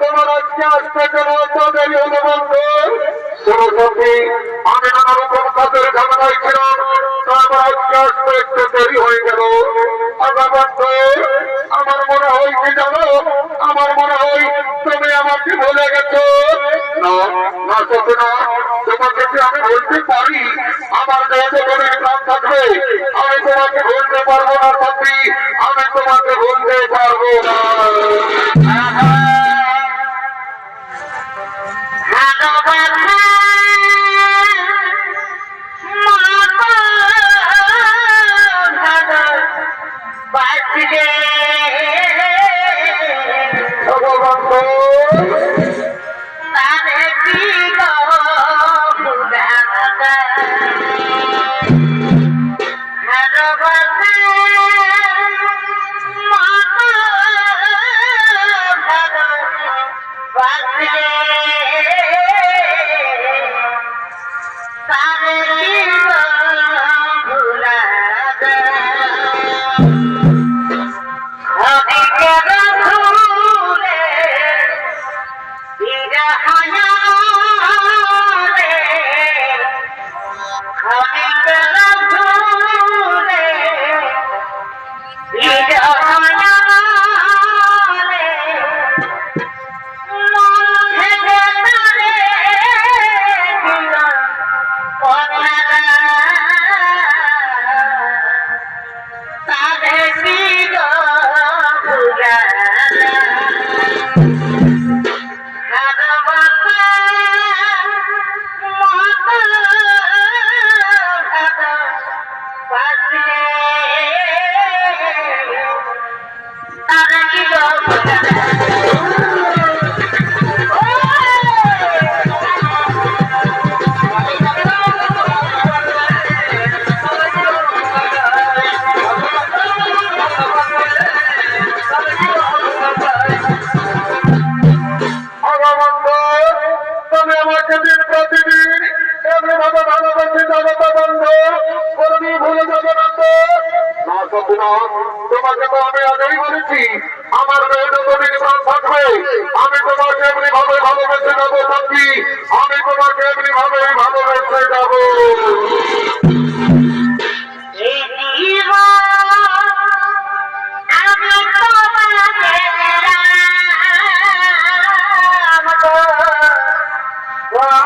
তোমার আজকে আসতে কেন দেরি হলো বন্ধু। নানা কাজের ঝামেলায় ছিলাম তারপর আজকে আসতে একটু দেরি হয়ে গেল। আমার মনে হয় কি জানো? আমার মনে হয় তুমি আমাকে ভুলে গেছো। না না না, তোমাকে কি আমি বলতে পারি? আমার দেশে করে প্রাণ থাকবে? আমি তোমাকে ভুলতে পারব না সত্যি, আমি তোমাকে ভুলতে পারব না। Bye. তোমাকে তো আমি আগেই বলেছি, আমার মেয়ে যতদিন প্রাণ থাকবে। আমি তোমাকে এমনি ভাবে ভালোবেসে যাব সত্যি আমি তোমাকে এমনি ভাবে ভালোবেসে যাব। তুমি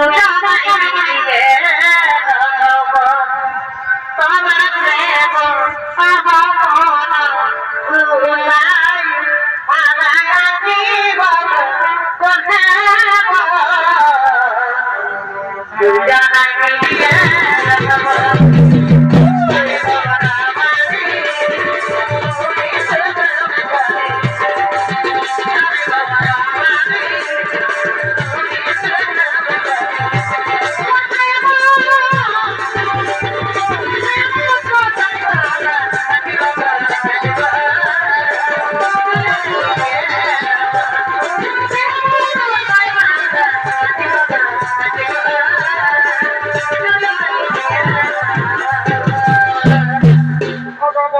Oh,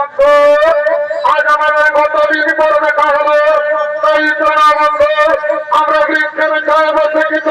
বন্ধু আজ আমাদের আমরা বৃক্ষের ছায় বসে কিছু